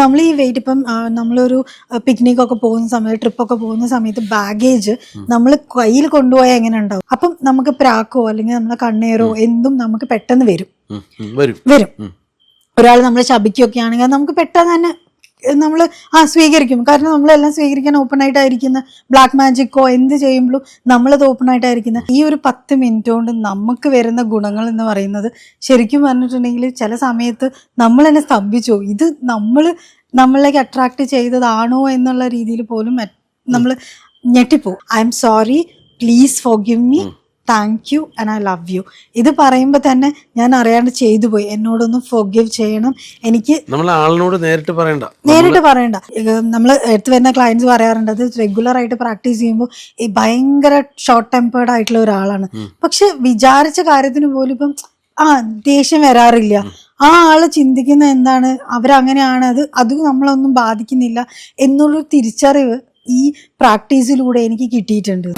നമ്മൾ ഈ വെയിറ്റ് ഇപ്പം നമ്മളൊരു പിക്നിക് ഒക്കെ പോകുന്ന സമയത്ത് ട്രിപ്പൊക്കെ പോകുന്ന സമയത്ത് ബാഗേജ് നമ്മൾ കയ്യിൽ കൊണ്ടുപോയാൽ എങ്ങനെ ഉണ്ടാവും? അപ്പം നമുക്ക് പ്രാക്കോ അല്ലെങ്കിൽ നമ്മളെ കണ്ണേറോ എന്തും നമുക്ക് പെട്ടെന്ന് വരും. വരും. വരും. ഒരാൾ നമ്മളെ ശപിക്കുകയൊക്കെ ആണെങ്കിൽ നമുക്ക് പെട്ടെന്ന് തന്നെ നമ്മൾ ആ സ്വീകരിക്കും. കാരണം നമ്മളെല്ലാം സ്വീകരിക്കാൻ ഓപ്പൺ ആയിട്ടായിരിക്കുന്ന ബ്ലാക്ക് മാജിക്കോ എന്ത് ചെയ്യുമ്പോഴും നമ്മളത് ഓപ്പൺ ആയിട്ടായിരിക്കുന്ന ഈ ഒരു പത്ത് മിനിറ്റ് കൊണ്ട് നമുക്ക് വരുന്ന ഗുണങ്ങൾ എന്ന് പറയുന്നത് ശരിക്കും പറഞ്ഞിട്ടുണ്ടെങ്കിൽ ചില സമയത്ത് നമ്മൾ തന്നെ സ്തംഭിച്ചു. ഇത് നമ്മൾ നമ്മളിലേക്ക് അട്രാക്ട് ചെയ്തതാണോ എന്നുള്ള രീതിയിൽ പോലും നമ്മൾ ഞെട്ടിപ്പോവും I'm sorry please forgive me thank you and I love you ഇത് പറയുമ്പോൾ തന്നെ ഞാൻ അറിയാണ്ട് ചെയ്തു പോയി. എന്നോടൊന്ന് ഫോഗീവ് ചെയ്യണം. എനിക്ക് നമ്മൾ ആളിനോട് നേരിട്ട് പറയണ്ട. നേരിട്ട് പറയണ്ട. നമ്മൾ എടുത്തു വരുന്ന ക്ലയൻസ് പറയാറുണ്ട്. അത് റെഗുലർ ആയിട്ട് പ്രാക്ടീസ് ചെയ്യുമ്പോൾ ഭയങ്കര ഷോർട്ട് ടെമ്പേർഡ് ആയിട്ടുള്ള ഒരാളാണ്. പക്ഷെ വിചാരിച്ച കാര്യത്തിന് പോലും ഇപ്പം ആ ദേഷ്യം വരാറില്ല. ആ ആൾ ചിന്തിക്കുന്ന എന്താണ്? അവരങ്ങനെയാണ്. അത് അത് നമ്മളൊന്നും ബാധിക്കുന്നില്ല. എന്നുള്ളൊരു തിരിച്ചറിവ് ഈ പ്രാക്ടീസിലൂടെ എനിക്ക് കിട്ടിയിട്ടുണ്ട്.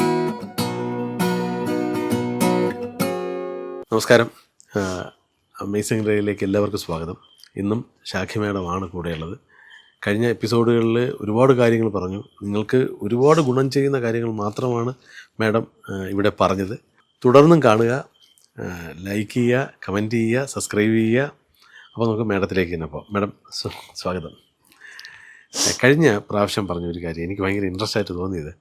നമസ്കാരം. അമേസിംഗ് റേയിലേക്ക് എല്ലാവർക്കും സ്വാഗതം. ഇന്നും ഷാഖി മാഡമാണ് കൂടെയുള്ളത്. കഴിഞ്ഞ എപ്പിസോഡുകളിൽ ഒരുപാട് കാര്യങ്ങൾ പറഞ്ഞു. നിങ്ങൾക്ക് ഒരുപാട് ഗുണം ചെയ്യുന്ന കാര്യങ്ങൾ മാത്രമാണ് മാഡം ഇവിടെ പറഞ്ഞത്. തുടർന്നും കാണുക ലൈക്ക് ചെയ്യുക കമന്റ് ചെയ്യുക സബ്സ്ക്രൈബ് ചെയ്യുക. അപ്പോൾ നമുക്ക് മാഡത്തിലേക്ക് തന്നെ പോകാം. മാഡം സ്വാഗതം. കഴിഞ്ഞ പ്രാവശ്യം പറഞ്ഞ ഒരു കാര്യം എനിക്ക് ഭയങ്കര ഇൻട്രസ്റ്റ് ആയിട്ട് തോന്നിയത്.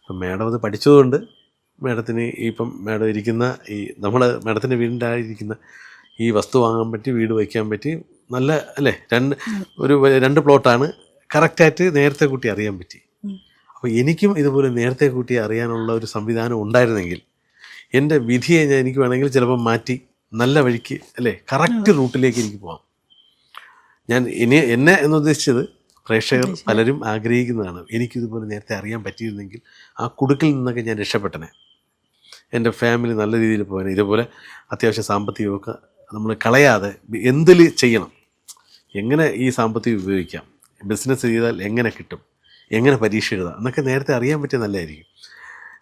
അപ്പം മാഡം അത് പഠിച്ചതുകൊണ്ട് മാഡത്തിന് ഇപ്പം മാഡം ഇരിക്കുന്ന ഈ നമ്മൾ മാഡത്തിന്റെ വീടിന്റെ ഇരിക്കുന്ന ഈ വസ്തു വാങ്ങാൻ പറ്റി വീട് വയ്ക്കാൻ പറ്റി നല്ല അല്ലേ? രണ്ട് ഒരു രണ്ട് പ്ലോട്ടാണ് കറക്റ്റായിട്ട് നേരത്തെ കൂട്ടി അറിയാൻ പറ്റി. അപ്പോൾ എനിക്കും ഇതുപോലെ നേരത്തെ കൂട്ടി അറിയാനുള്ള ഒരു സംവിധാനം ഉണ്ടായിരുന്നെങ്കിൽ എന്റെ വിധിയെ ഞാൻ എനിക്ക് വേണമെങ്കിൽ ചിലപ്പോൾ മാറ്റി നല്ല വഴിക്ക് അല്ലേ കറക്റ്റ് റൂട്ടിലേക്ക് എനിക്ക് പോകാം ഞാൻ ഇനി എന്നെ എന്നുദ്ദേശിച്ചത് പ്രേക്ഷകർ പലരും ആഗ്രഹിക്കുന്നതാണ്. എനിക്കിതുപോലെ നേരത്തെ അറിയാൻ പറ്റിയിരുന്നെങ്കിൽ ആ കുടുക്കിൽ നിന്നൊക്കെ ഞാൻ രക്ഷപ്പെട്ടനെ. എന്റെ ഫാമിലി നല്ല രീതിയിൽ പോകാൻ ഇതുപോലെ അത്യാവശ്യം സാമ്പത്തികമൊക്കെ നമ്മൾ കളയാതെ എന്തിൽ ചെയ്യണം? എങ്ങനെ ഈ സാമ്പത്തികം ഉപയോഗിക്കാം? ബിസിനസ് ചെയ്താൽ എങ്ങനെ കിട്ടും? എങ്ങനെ പരീക്ഷ എഴുതാം? എന്നൊക്കെ നേരത്തെ അറിയാൻ പറ്റിയ നല്ലതായിരിക്കും.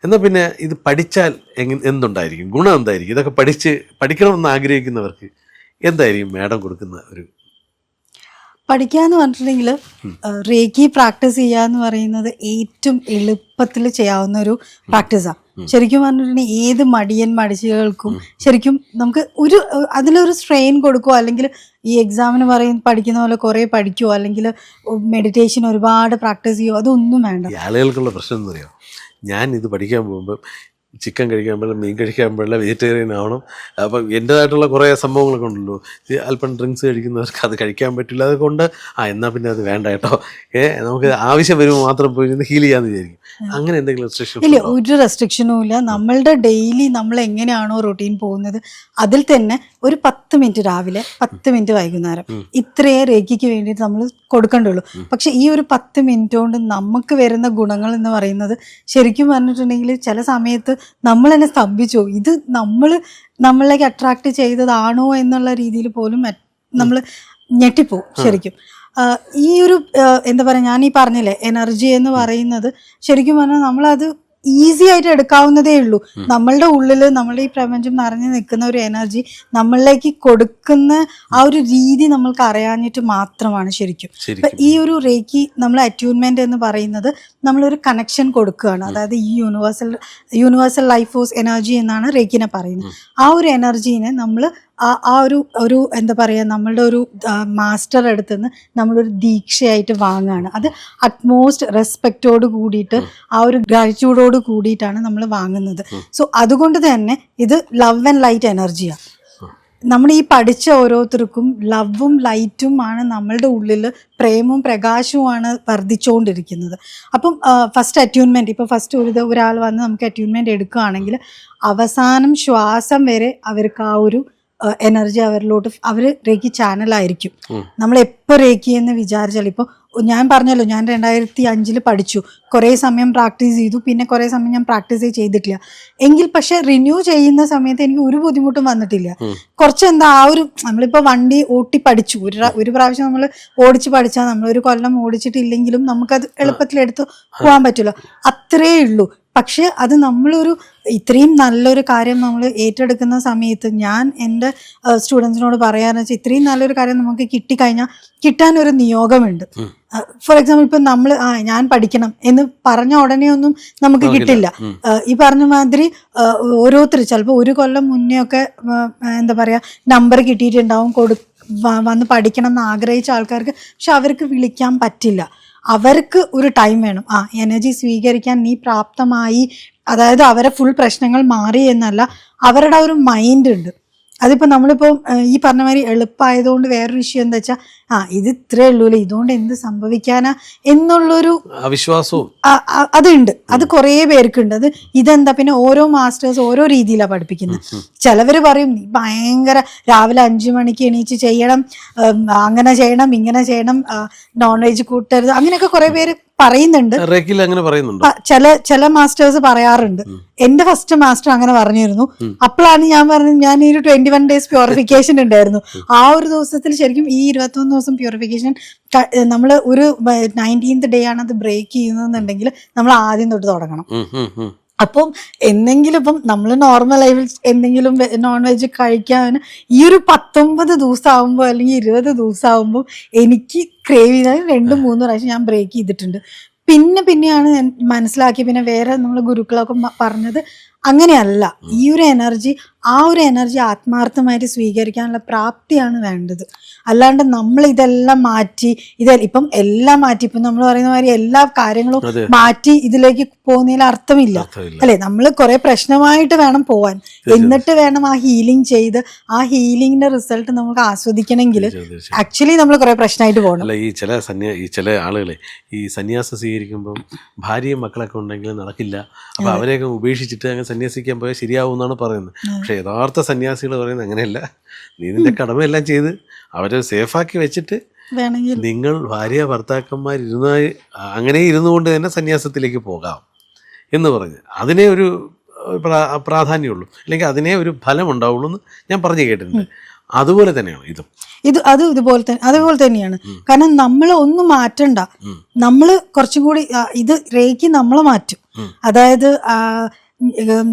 എന്നാൽ പിന്നെ ഇത് പഠിച്ചാൽ എങ്ങനെ എന്തുണ്ടായിരിക്കും? ഗുണം എന്തായിരിക്കും? ഇതൊക്കെ പഠിച്ച് പഠിക്കണമെന്ന് ആഗ്രഹിക്കുന്നവർക്ക് എന്തായിരിക്കും മാഡം കൊടുക്കുന്ന ഒരു പഠിക്കാന്ന് പറഞ്ഞിട്ടുണ്ടെങ്കിൽ റേക്കി പ്രാക്ടീസ് ചെയ്യാന്ന് പറയുന്നത് ഏറ്റവും എളുപ്പത്തിൽ ചെയ്യാവുന്ന ഒരു പ്രാക്ടീസാണ് ശരിക്കും പറഞ്ഞിട്ടുണ്ടെങ്കിൽ ഏത് മടിയൻ മടിച്ചുകൾക്കും ശരിക്കും നമുക്ക് ഒരു അതിലൊരു സ്ട്രെയിൻ കൊടുക്കുക അല്ലെങ്കിൽ ഈ എക്സാമിന് പറയും പഠിക്കുന്ന പോലെ കുറേ പഠിക്കുമോ അല്ലെങ്കിൽ മെഡിറ്റേഷൻ ഒരുപാട് പ്രാക്ടീസ് ചെയ്യുമോ അതൊന്നും വേണ്ട. ആളുകൾക്കുള്ള പ്രശ്നം എന്ന് അറിയാം? ഞാൻ ഇത് പഠിക്കാൻ പോകുമ്പോൾ ചിക്കൻ കഴിക്കാൻ മീൻ കഴിക്കാൻ പാടില്ല വെജിറ്റേറിയൻ ആവണം. അപ്പം എന്റെതായിട്ടുള്ള കുറേ സംഭവങ്ങളൊക്കെ ഉണ്ടല്ലോ. അല്പം ഡ്രിങ്ക്സ് കഴിക്കുന്നവർക്ക് അത് കഴിക്കാൻ പറ്റില്ല. അതുകൊണ്ട് ആ എന്നാൽ പിന്നെ അത് വേണ്ട കേട്ടോ. ഏ നമുക്ക് ആവശ്യം വരുമ്പോൾ മാത്രം പോയി ഹീൽ ചെയ്യാമെന്ന് വിചാരിക്കും. അങ്ങനെ എന്തെങ്കിലും റെസ്ട്രിക്ഷൻ ഇല്ല ഒരു റെസ്ട്രിക്ഷനും ഇല്ല. നമ്മളുടെ ഡെയിലി നമ്മൾ എങ്ങനെയാണോ റൊട്ടീൻ പോകുന്നത് അതിൽ തന്നെ ഒരു പത്ത് മിനിറ്റ് രാവിലെ പത്ത് മിനിറ്റ് വൈകുന്നേരം ഇത്രയേ രേഖയ്ക്ക് വേണ്ടിയിട്ട് നമ്മൾ കൊടുക്കേണ്ടുള്ളൂ. പക്ഷെ ഈ ഒരു പത്ത് മിനിറ്റ് കൊണ്ട് നമുക്ക് വരുന്ന ഗുണങ്ങൾ എന്ന് പറയുന്നത് ശരിക്കും പറഞ്ഞിട്ടുണ്ടെങ്കിൽ ചില സമയത്ത് നമ്മൾ തന്നെ സ്തംഭിച്ചു. ഇത് നമ്മൾ നമ്മളിലേക്ക് അട്രാക്ട് ചെയ്തതാണോ എന്നുള്ള രീതിയിൽ പോലും നമ്മൾ ഞെട്ടിപ്പോവും ശരിക്കും. ഈ ഒരു എന്താ പറയുക ഞാൻ ഈ പറഞ്ഞില്ലേ എനർജി എന്ന് പറയുന്നത് ശരിക്കും പറഞ്ഞാൽ നമ്മളത് ഈസി ആയിട്ട് എടുക്കാവുന്നതേ ഉള്ളൂ. നമ്മളുടെ ഉള്ളിൽ നമ്മളുടെ ഈ പ്രപഞ്ചം നിറഞ്ഞു നിൽക്കുന്ന ഒരു എനർജി നമ്മളിലേക്ക് കൊടുക്കുന്ന ആ ഒരു രീതി നമ്മൾക്ക് അറിയാഞ്ഞിട്ട് മാത്രമാണ് ശരിക്കും. ഈ ഒരു റേക്കി നമ്മൾ അറ്റ്യൂൺമെന്റ് എന്ന് പറയുന്നത് നമ്മളൊരു കണക്ഷൻ കൊടുക്കുകയാണ്. അതായത് ഈ universal universal life force energy എന്നാണ് റേക്കിനെ പറയുന്നത്. ആ ഒരു എനർജീനെ നമ്മൾ ആ ഒരു ഒരു എന്താ പറയുക നമ്മളുടെ ഒരു മാസ്റ്റർ അടുത്ത് നിന്ന് നമ്മളൊരു ദീക്ഷയായിട്ട് വാങ്ങുകയാണ് അത് അറ്റ്മോസ്റ്റ് റെസ്പെക്റ്റോട് കൂടിയിട്ട് ആ ഒരു ഗ്രാറ്റിറ്റ്യൂഡോട് കൂടിയിട്ടാണ് നമ്മൾ വാങ്ങുന്നത്. സോ അതുകൊണ്ട് തന്നെ ഇത് ലവ് ആൻഡ് ലൈറ്റ് എനർജിയാണ് നമ്മൾ ഈ പഠിച്ച ഓരോരുത്തർക്കും ലവും ലൈറ്റും ആണ് നമ്മളുടെ ഉള്ളിൽ പ്രേമവും പ്രകാശവുമാണ് വർദ്ധിച്ചുകൊണ്ടിരിക്കുന്നത് അപ്പം ഫസ്റ്റ് അറ്റ്യൂൺമെന്റ് ഇപ്പോൾ ഫസ്റ്റ് ഒരു ഒരാൾ വന്ന് നമുക്ക് അറ്റ്യൂൺമെന്റ് എടുക്കുകയാണെങ്കിൽ അവസാനം ശ്വാസം വരെ അവർക്ക് ആ ഒരു എനർജി അവരിലോട്ട് അവർ റേക്കി ചാനലായിരിക്കും. നമ്മൾ എപ്പോൾ റേക്കി എന്ന് വിചാരിച്ചാൽ ഇപ്പോൾ ഞാൻ പറഞ്ഞല്ലോ ഞാൻ രണ്ടായിരത്തി അഞ്ചിൽ പഠിച്ചു. കുറേ സമയം പ്രാക്ടീസ് ചെയ്തു. പിന്നെ കുറേ സമയം ഞാൻ പ്രാക്ടീസ് ചെയ്തിട്ടില്ല. എങ്കിൽ പക്ഷേ റിന്യൂ ചെയ്യുന്ന സമയത്ത് എനിക്ക് ഒരു ബുദ്ധിമുട്ടും വന്നിട്ടില്ല. കുറച്ച് എന്താ ആ ഒരു നമ്മളിപ്പോൾ വണ്ടി ഓട്ടി പഠിച്ചു. ഒരു ഒരു പ്രാവശ്യം നമ്മൾ ഓടിച്ച് പഠിച്ചാൽ നമ്മൾ ഒരു കൊല്ലം ഓടിച്ചിട്ടില്ലെങ്കിലും നമുക്കത് എളുപ്പത്തിൽ എടുത്ത് പോകാൻ പറ്റുമല്ലോ. അത്രേ ഉള്ളൂ. പക്ഷെ അത് നമ്മളൊരു ഇത്രയും നല്ലൊരു കാര്യം നമ്മൾ ഏറ്റെടുക്കുന്ന സമയത്ത് ഞാൻ എന്റെ സ്റ്റുഡൻസിനോട് പറയാന്ന് വെച്ചാൽ ഇത്രയും നല്ലൊരു കാര്യം നമുക്ക് കിട്ടിക്കഴിഞ്ഞാൽ കിട്ടാൻ ഒരു നിയോഗമുണ്ട് ഫോർ എക്സാമ്പിൾ ഇപ്പം നമ്മൾ ആ ഞാൻ പഠിക്കണം എന്ന് പറഞ്ഞ ഉടനെ ഒന്നും നമുക്ക് കിട്ടില്ല. ഈ പറഞ്ഞ മാതിരി ഓരോരുത്തർ ചിലപ്പോൾ ഒരു കൊല്ലം മുന്നേ ഒക്കെ എന്താ പറയാ നമ്പർ കിട്ടിയിട്ടുണ്ടാവും കൊടു വന്ന് പഠിക്കണം എന്ന് ആഗ്രഹിച്ച ആൾക്കാർക്ക് പക്ഷെ അവർക്ക് വിളിക്കാൻ പറ്റില്ല. അവർക്ക് ഒരു ടൈം വേണം. ആ എനർജി സ്വീകരിക്കാൻ നീ പ്രാപ്തമായി അതായത് അവരെ ഫുൾ പ്രശ്നങ്ങൾ മാറി എന്നല്ല അവരുടെ ഒരു മൈൻഡ് ഉണ്ട്. അതിപ്പോൾ നമ്മളിപ്പോൾ ഈ പറഞ്ഞ മാതിരി എളുപ്പമായതുകൊണ്ട് വേറൊരു വിഷയം എന്താ വെച്ചാൽ ആ ഇത് ഇത്രേ ഉള്ളൂല്ലേ ഇതുകൊണ്ട് എന്ത് സംഭവിക്കാനാ എന്നുള്ളൊരു അവിശ്വാസവും. അതുണ്ട്. അത് കുറേ പേർക്കുണ്ട്. അത് ഇതെന്താ പിന്നെ ഓരോ മാസ്റ്റേഴ്സ് ഓരോ രീതിയിലാണ് പഠിപ്പിക്കുന്നത് ചിലവർ പറയും നീ ഭയങ്കര രാവിലെ അഞ്ചു മണിക്ക് എണീച്ച് ചെയ്യണം അങ്ങനെ ചെയ്യണം ഇങ്ങനെ ചെയ്യണം നോൺ വെജ് കൂട്ടരുത് അങ്ങനെയൊക്കെ കുറേ പേര് പറയുന്നുണ്ട്. അങ്ങനെ പറയുന്നുണ്ടോ? ചില ചില മാസ്റ്റേഴ്സ് പറയാറുണ്ട്. എന്റെ ഫസ്റ്റ് മാസ്റ്റർ അങ്ങനെ പറഞ്ഞിരുന്നു. അപ്പോഴാണ് ഞാൻ പറഞ്ഞത് ഞാൻ ഈ ഒരു ട്വന്റി വൺ ഡേയ്സ് പ്യൂരിഫിക്കേഷൻ ഉണ്ടായിരുന്നു. ആ ഒരു ദിവസത്തിൽ ശരിക്കും ഈ ഇരുപത്തൊന്ന് ദിവസം പ്യൂരിഫിക്കേഷൻ നമ്മൾ ഒരു നയന്റീൻത് ഡേ ആണ് അത് ബ്രേക്ക് ചെയ്യുന്നതെന്നുണ്ടെങ്കിൽ നമ്മൾ ആദ്യം തൊട്ട് തുടങ്ങണം. അപ്പം എന്തെങ്കിലും ഇപ്പം നമ്മൾ നോർമൽ ലൈഫിൽ എന്തെങ്കിലും നോൺ വെജ് കഴിക്കാൻ ഈ ഒരു പത്തൊമ്പത് ദിവസം ആകുമ്പോൾ അല്ലെങ്കിൽ ഇരുപത് ദിവസം ആകുമ്പോൾ എനിക്ക് ക്രേവ് ചെയ്താൽ രണ്ടും മൂന്ന് പ്രാവശ്യം ഞാൻ ബ്രേക്ക് ചെയ്തിട്ടുണ്ട്. പിന്നെ പിന്നെയാണ് ഞാൻ മനസ്സിലാക്കി പിന്നെ വേറെ നമ്മൾ ഗുരുക്കളൊക്കെ പറഞ്ഞത് അങ്ങനെയല്ല. ഈ ഒരു എനർജി ആ ഒരു എനർജി ആത്മാർത്ഥമായിട്ട് സ്വീകരിക്കാനുള്ള പ്രാപ്തിയാണ് വേണ്ടത്. അല്ലാണ്ട് നമ്മൾ ഇതെല്ലാം മാറ്റി ഇത് ഇപ്പം എല്ലാം മാറ്റി ഇപ്പം നമ്മൾ പറയുന്ന മാതിരി എല്ലാ കാര്യങ്ങളും മാറ്റി ഇതിലേക്ക് പോകുന്നതിൽ അർത്ഥമില്ല. അല്ലെ? നമ്മൾ കുറെ പ്രശ്നമായിട്ട് വേണം പോവാൻ. എന്നിട്ട് വേണം ആ ഹീലിംഗ് ചെയ്ത് ആ ഹീലിംഗിന്റെ റിസൾട്ട് നമുക്ക് ആസ്വദിക്കണമെങ്കിൽ. ആക്ച്വലി നമ്മൾ കുറെ പ്രശ്നമായിട്ട് പോകണം. അല്ല ഈ ചില സന്യാ ഈ ചില ആളുകളെ ഈ സന്യാസം സ്വീകരിക്കുമ്പം ഭാര്യയും മക്കളൊക്കെ ഉണ്ടെങ്കിൽ നടക്കില്ല. അപ്പൊ അവരെയൊക്കെ ഉപേക്ഷിച്ചിട്ട് അങ്ങ് സന്യാസിക്കാൻ പോയാൽ ശരിയാവും എന്നാണ് പറയുന്നത് പക്ഷെ യഥാർത്ഥ സന്യാസികൾ പറയുന്നത് അങ്ങനെയല്ല. നീ നിന്റെ കടമയെല്ലാം ചെയ്ത് അവരെ സേഫാക്കി വെച്ചിട്ട് നിങ്ങൾ ഭാര്യ ഭർത്താക്കന്മാർ ഇരുന്ന അങ്ങനെ ഇരുന്നു കൊണ്ട് തന്നെ സന്യാസത്തിലേക്ക് പോകാം എന്ന് പറഞ്ഞ്. അതിനെ ഒരു പ്രാധാന്യമുള്ളൂ. അല്ലെങ്കിൽ അതിനെ ഒരു ഫലം ഉണ്ടാവുള്ളൂ എന്ന് ഞാൻ പറഞ്ഞു കേട്ടിട്ടുണ്ട്. അതുപോലെ തന്നെയാണ് ഇതും. ഇത് അത് ഇതുപോലെ തന്നെ അതുപോലെ തന്നെയാണ്. കാരണം നമ്മൾ ഒന്നും മാറ്റണ്ട. നമ്മൾ കുറച്ചും കൂടി ഇത് രേഖ നമ്മളെ മാറ്റും. അതായത്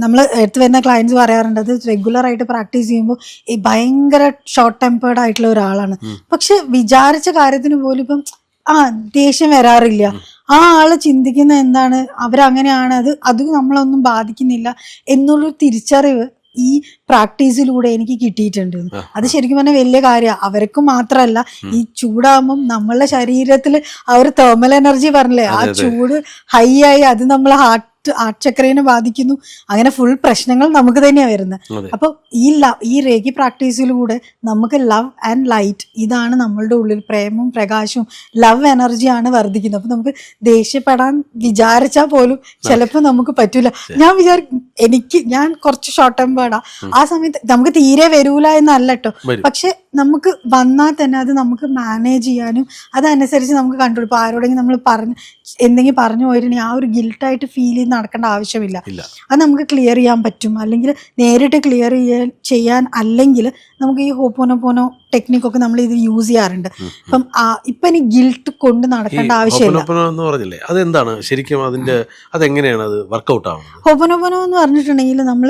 നമ്മൾ എടുത്തു വരുന്ന ക്ലയൻസ് പറയാറുണ്ട് അത് റെഗുലർ ആയിട്ട് പ്രാക്ടീസ് ചെയ്യുമ്പോൾ ഈ ഭയങ്കര ഷോർട്ട് ടെമ്പേർഡ് ആയിട്ടുള്ള ഒരാളാണ്. പക്ഷെ വിചാരിച്ച കാര്യത്തിന് പോലും ഇപ്പം ആ ദേഷ്യം വരാറില്ല. ആ ആൾ ചിന്തിക്കുന്ന എന്താണ്? അവരങ്ങനെയാണ് അത് അത് നമ്മളൊന്നും ബാധിക്കുന്നില്ല എന്നുള്ളൊരു തിരിച്ചറിവ് ഈ പ്രാക്ടീസിലൂടെ എനിക്ക് കിട്ടിയിട്ടുണ്ട്. അത് ശരിക്കും പറഞ്ഞാൽ വലിയ കാര്യമാണ് അവർക്ക് മാത്രമല്ല ഈ ചൂടാകുമ്പം നമ്മളുടെ ശരീരത്തിൽ ആ ഒരു തേർമൽ എനർജി പറഞ്ഞില്ലേ ആ ചൂട് ഹൈ ആയി അത് നമ്മളെ ഹാർട്ട് ഹാർട്ട് ചക്രേനെ ബാധിക്കുന്നു. അങ്ങനെ ഫുൾ പ്രശ്നങ്ങൾ നമുക്ക് തന്നെയാണ് വരുന്നത്. അപ്പോൾ അപ്പൊ ഈ ലവ് ഈ റേഗി പ്രാക്ടീസിലൂടെ നമുക്ക് ലവ് ആൻഡ് ലൈറ്റ് ഇതാണ് നമ്മളുടെ ഉള്ളിൽ പ്രേമവും പ്രകാശവും. ലവ് എനർജിയാണ് വർദ്ധിക്കുന്നത്. അപ്പൊ നമുക്ക് ദേഷ്യപ്പെടാൻ വിചാരിച്ചാൽ പോലും ചിലപ്പോൾ നമുക്ക് പറ്റൂല. ഞാൻ വിചാരിക്കും എനിക്ക് ഞാൻ കുറച്ച് ഷോർട്ട് ടെമ്പേർഡാ ആ സമയത്ത് നമുക്ക് തീരെ വരൂല എന്നല്ല കേട്ടോ പക്ഷെ നമുക്ക് വന്നാൽ തന്നെ അത് നമുക്ക് മാനേജ് ചെയ്യാനും അതനുസരിച്ച് നമുക്ക് കണ്ടുപിടിക്കും ആരോടെങ്കിലും നമ്മൾ പറഞ്ഞ് എന്തെങ്കിലും പറഞ്ഞു പോയിട്ടുണ്ടെങ്കിൽ ആ ഒരു ഗിൽട്ടായിട്ട് ഫീൽ ചെയ്ത് നടക്കേണ്ട ആവശ്യമില്ല. അത് നമുക്ക് ക്ലിയർ ചെയ്യാൻ പറ്റും. അല്ലെങ്കിൽ നേരിട്ട് ക്ലിയർ ചെയ്യാൻ ചെയ്യാൻ അല്ലെങ്കിൽ നമുക്ക് ഈ ഹോപ്പോനോ പോനോ ടെക്നിക്കൊക്കെ നമ്മൾ ഇത് യൂസ് ചെയ്യാറുണ്ട്. അപ്പം ഇപ്പൊ ഇനി ഗിൽട്ട് കൊണ്ട് നടക്കേണ്ട ആവശ്യമില്ല. പറഞ്ഞില്ലേ? അതെന്താണ്? ശരിക്കും അതിന്റെ അതെങ്ങനെയാണ് അത് വർക്കൗട്ട് ആവുന്നത്? ഹോപ്പനോപ്പനോ എന്ന് പറഞ്ഞിട്ടുണ്ടെങ്കിൽ നമ്മൾ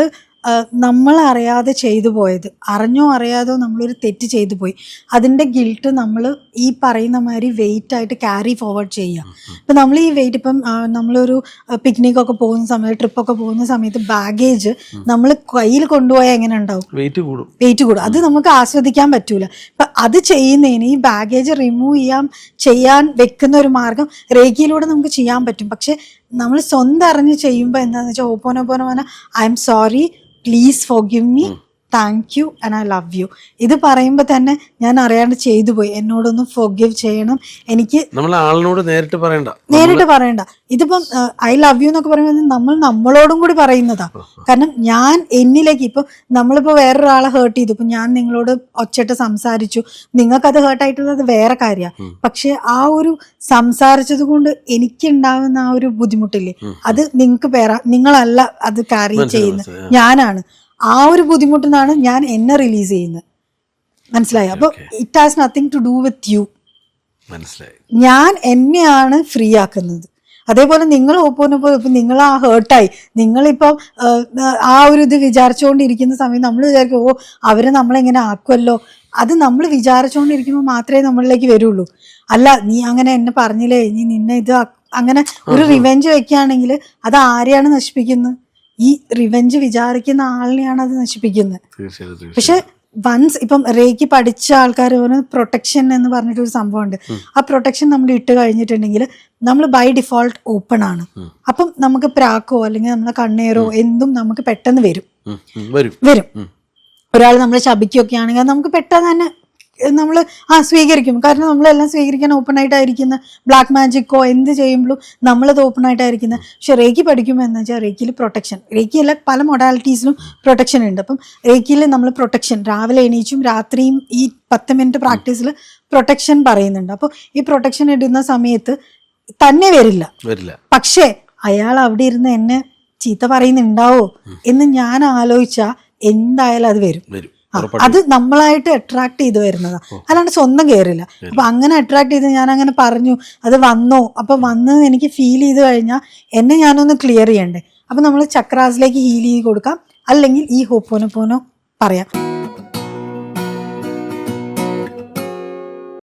നമ്മൾ അറിയാതെ ചെയ്തു പോയത്. അറിഞ്ഞോ അറിയാതോ നമ്മളൊരു തെറ്റ് ചെയ്തു പോയി. അതിന്റെ ഗിൽട്ട് നമ്മൾ ഈ പറയുന്ന മാതിരി വെയിറ്റ് ആയിട്ട് ക്യാരി ഫോർവേഡ് ചെയ്യുക. ഇപ്പം നമ്മൾ ഈ വെയിറ്റ് ഇപ്പം നമ്മളൊരു പിക്നിക്കൊക്കെ പോകുന്ന സമയത്ത് ട്രിപ്പൊക്കെ പോകുന്ന സമയത്ത് ബാഗേജ് നമ്മൾ കയ്യിൽ കൊണ്ടുപോയാൽ എങ്ങനെ ഉണ്ടാവും? വെയിറ്റ് കൂടും. വെയിറ്റ് കൂടും. അത് നമുക്ക് ആസ്വദിക്കാൻ പറ്റൂല. അപ്പം അത് ചെയ്യുന്നതിന് ഈ ബാഗേജ് റിമൂവ് ചെയ്യാൻ ചെയ്യാൻ വെക്കുന്ന ഒരു മാർഗം രേഖയിലൂടെ നമുക്ക് ചെയ്യാൻ പറ്റും. പക്ഷെ നമ്മൾ സ്വന്തം അറിഞ്ഞ് ചെയ്യുമ്പോൾ എന്താണെന്ന് വെച്ചാൽ ഓപ്പോനോപ്പോനോ പറഞ്ഞാൽ I'm sorry please forgive me thank you and I love you ഇത് പറയുമ്പോൾ തന്നെ ഞാൻ അറിയാണ്ട് ചെയ്തു പോയി. എന്നോടൊന്ന് ഫോഗീവ് ചെയ്യണം. എനിക്ക് നമ്മൾ ആളിനോട് നേരിട്ട് പറയണ്ട. നേരിട്ട് പറയണ്ട. ഇതിപ്പം ഐ ലവ് യു എന്നൊക്കെ പറയുമ്പോൾ നമ്മൾ നമ്മളോടും കൂടി പറയുന്നതാ. കാരണം ഞാൻ എന്നിലേക്ക് ഇപ്പം നമ്മളിപ്പോൾ വേറൊരാളെ ഹേർട്ട് ചെയ്തു. ഇപ്പം ഞാൻ നിങ്ങളോട് ഒച്ചയിട്ട് സംസാരിച്ചു. നിങ്ങൾക്കത് ഹേർട്ടായിട്ടുള്ളത് വേറെ കാര്യമാണ് പക്ഷെ ആ ഒരു സംസാരിച്ചത് കൊണ്ട് എനിക്കുണ്ടാവുന്ന ആ ഒരു ബുദ്ധിമുട്ടില്ലേ? അത് നിങ്ങൾക്ക് പേരാ. നിങ്ങളല്ല അത് കാര്യം ചെയ്യുന്നത്. ഞാനാണ്. ആ ഒരു ബുദ്ധിമുട്ടിൽ നിന്നാണ് ഞാൻ എന്നെ റിലീസ് ചെയ്യുന്നത്. മനസ്സിലായി? അപ്പൊ it has nothing to do with you മനസ്സിലായി. ഞാൻ എന്നെയാണ് ഫ്രീ ആക്കുന്നത്. അതേപോലെ നിങ്ങൾ ഓപ്പോനപ്പോ ഇപ്പൊ നിങ്ങൾ ആ ഹേർട്ടായി നിങ്ങളിപ്പം ആ ഒരു ഇത് വിചാരിച്ചുകൊണ്ടിരിക്കുന്ന സമയം നമ്മൾ വിചാരിക്കും ഓ അവരെ നമ്മളെങ്ങനെ ആക്കുമല്ലോ അത് നമ്മൾ വിചാരിച്ചുകൊണ്ടിരിക്കുമ്പോൾ മാത്രമേ നമ്മളിലേക്ക് വരുള്ളൂ. അല്ല നീ അങ്ങനെ എന്നെ പറഞ്ഞില്ലേ? നീ നിന്നെ ഇത് അങ്ങനെ ഒരു റിവെഞ്ച് വെക്കുകയാണെങ്കിൽ അത് ആരെയാണ് നശിപ്പിക്കുന്നത്? ഈ റിവെഞ്ച് വിചാരിക്കുന്ന ആളിനെയാണ് അത് നശിപ്പിക്കുന്നത്. പക്ഷെ വൺസ് ഇപ്പം റേക്ക് പഠിച്ച ആൾക്കാർ പ്രൊട്ടക്ഷൻ എന്ന് പറഞ്ഞിട്ട് ഒരു സംഭവമുണ്ട് ആ പ്രൊട്ടക്ഷൻ നമ്മൾ ഇട്ട് കഴിഞ്ഞിട്ടുണ്ടെങ്കിൽ നമ്മൾ ബൈ ഡിഫോൾട്ട് ഓപ്പൺ ആണ്. അപ്പം നമുക്ക് പ്രാക്കോ അല്ലെങ്കിൽ നമ്മളെ കണ്ണേറോ എന്തും നമുക്ക് പെട്ടെന്ന് വരും. വരും. വരും. ഒരാൾ നമ്മളെ ശപിക്കുകയൊക്കെ ആണെങ്കിൽ നമുക്ക് പെട്ടെന്ന് തന്നെ നമ്മൾ ആ സ്വീകരിക്കും. കാരണം നമ്മളെല്ലാം സ്വീകരിക്കാൻ ഓപ്പൺ ആയിട്ടായിരിക്കുന്ന ബ്ലാക്ക് മാജിക്കോ എന്ത് ചെയ്യുമ്പോഴും നമ്മളത് ഓപ്പൺ ആയിട്ടായിരിക്കുന്നത് പക്ഷെ റേക്കി പഠിക്കുമ്പോൾ എന്ന് വെച്ചാൽ റേക്കിയിൽ പ്രൊട്ടക്ഷൻ റേക്കിയല്ല പല മൊഡാലിറ്റീസിലും പ്രൊട്ടക്ഷൻ ഉണ്ട്. അപ്പം റേക്കിയിൽ നമ്മൾ പ്രൊട്ടക്ഷൻ രാവിലെ എണീച്ചും രാത്രിയും ഈ പത്ത് മിനിറ്റ് പ്രാക്ടീസിൽ പ്രൊട്ടക്ഷൻ പറയുന്നുണ്ട്. അപ്പോൾ ഈ പ്രൊട്ടക്ഷൻ ഇടുന്ന സമയത്ത് തന്നെ വരില്ല. വരില്ല. പക്ഷേ അയാൾ അവിടെ ഇരുന്ന് എന്നെ ചീത്ത പറയുന്നുണ്ടാവോ എന്ന് ഞാൻ ആലോചിച്ചാൽ എന്തായാലും അത് വരും. വരും. അത് നമ്മളായിട്ട് അട്രാക്ട് ചെയ്ത് വരുന്നതാ. അല്ലാണ്ട് സ്വന്തം കയറില്ല അപ്പൊ അങ്ങനെ അട്രാക്ട് ചെയ്ത് ഞാൻ അങ്ങനെ പറഞ്ഞു അത് വന്നോ? അപ്പൊ വന്ന് എനിക്ക് ഫീൽ ചെയ്ത് കഴിഞ്ഞാൽ എന്നെ ഞാനൊന്ന് ക്ലിയർ ചെയ്യണ്ടേ. അപ്പൊ നമ്മൾ ചക്രാസിലേക്ക് ഹീൽ ചെയ്ത് കൊടുക്കാം. അല്ലെങ്കിൽ ഈ ഹോപ്പോനോ പോനോ പറയാം.